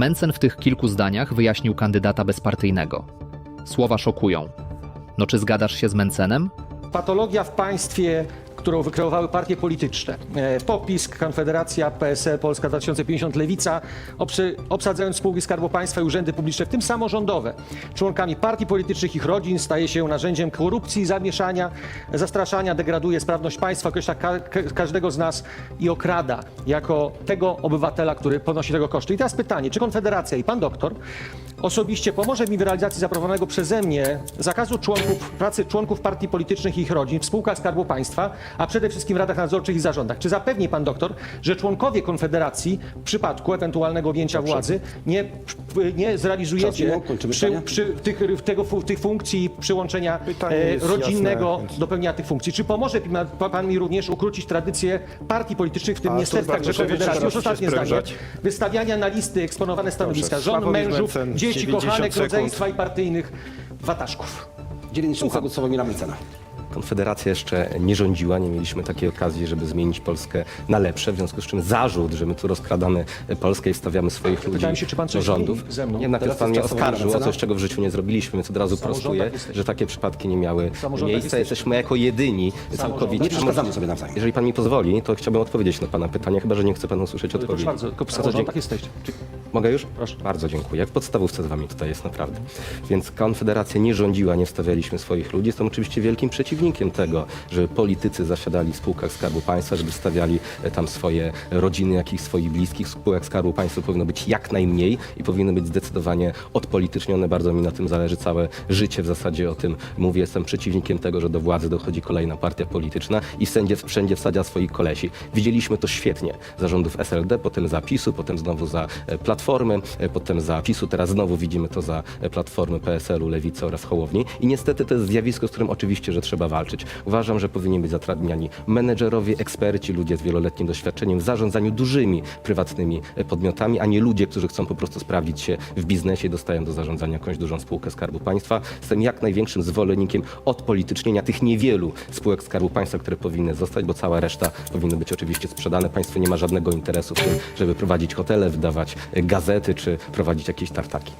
Mencen w tych kilku zdaniach wyjaśnił kandydata bezpartyjnego. Słowa szokują. No czy zgadasz się z Mencenem? Patologia w państwie, którą wykreowały partie polityczne. E, POPiS, Konfederacja, PSL, Polska 2050, Lewica, obsadzając spółki Skarbu Państwa i urzędy publiczne, w tym samorządowe. Członkami partii politycznych, ich rodzin staje się narzędziem korupcji, zamieszania, zastraszania, degraduje sprawność państwa, określa ka- każdego z nas i okrada jako tego obywatela, który ponosi tego koszty. I teraz pytanie, czy Konfederacja i pan doktor osobiście pomoże mi w realizacji zaproponowanego przeze mnie zakazu członków, pracy członków partii politycznych i ich rodzin w spółkach Skarbu Państwa, a przede wszystkim w radach nadzorczych i zarządach. Czy zapewni pan doktor, że członkowie Konfederacji w przypadku ewentualnego objęcia władzy nie, nie zrealizujecie przy, przy tych, tego, tych funkcji przyłączenia e, rodzinnego jasne, więc- do pełnienia tych funkcji? Czy pomoże pan, pan mi również ukrócić tradycję partii politycznych, w tym niestety także Konfederacji? Już ostatnie zdanie. Wystawiania na listy eksponowane stanowiska Dobrze. żon, mężów, Mencen, dzieci, 90 kochanek, sekund. rodzeństwa i partyjnych wataszków. Dzielniczy sekund Sławomira Mencena. Konfederacja jeszcze nie rządziła, nie mieliśmy takiej okazji, żeby zmienić Polskę na lepsze, w związku z czym zarzut, że my tu rozkradamy Polskę i stawiamy swoich ludzi Pytałem się, czy pan do coś rządów. zmieni ze mną? Jednak Teraz pan jest mnie czas Sławomira oskarżył o coś, czego w życiu nie zrobiliśmy, więc od razu samorządach prostuję, że takie przypadki nie miały samorządach miejsca. Jesteśmy jako jedyni całkowicie. Nie przeszkadzamy sobie nawzajem. Jeżeli pan mi pozwoli, to chciałbym odpowiedzieć na pana pytanie, chyba że nie chce pan usłyszeć Proszę odpowiedzi. bardzo, tylko w Bardzo samorządach dziękuję. jesteście. Czy- Mogę już? Proszę. Bardzo dziękuję. Jak w podstawówce z wami tutaj jest naprawdę. Więc Konfederacja nie rządziła, nie wstawialiśmy swoich ludzi. Jestem oczywiście wielkim przeciwnikiem tego, żeby politycy zasiadali w spółkach Skarbu Państwa, żeby stawiali e, tam swoje rodziny, jakichś swoich bliskich. Spółek Skarbu Państwa powinno być jak najmniej i powinny być zdecydowanie odpolitycznione. Bardzo mi na tym zależy. Całe życie w zasadzie o tym mówię. Jestem przeciwnikiem tego, że do władzy dochodzi kolejna partia polityczna i wszędzie, wszędzie wsadza swoich kolesi. Widzieliśmy to świetnie. Zarządów SLD, potem za PiSu, potem znowu za e, e, potem za PiSu, teraz znowu widzimy to za e, Platformy, PSL-u, Lewicy oraz Hołowni. I niestety to jest zjawisko, z którym oczywiście, że trzeba walczyć. Uważam, że powinni być zatrudniani menedżerowie, eksperci, ludzie z wieloletnim doświadczeniem w zarządzaniu dużymi prywatnymi e, podmiotami, a nie ludzie, którzy chcą po prostu sprawdzić się w biznesie i dostają do zarządzania jakąś dużą spółkę Skarbu Państwa. Jestem jak największym zwolennikiem odpolitycznienia tych niewielu spółek Skarbu Państwa, które powinny zostać, bo cała reszta powinny być oczywiście sprzedane. Państwo nie ma żadnego interesu w tym, żeby prowadzić hotele, wydawać gazety czy prowadzić jakieś tartaki.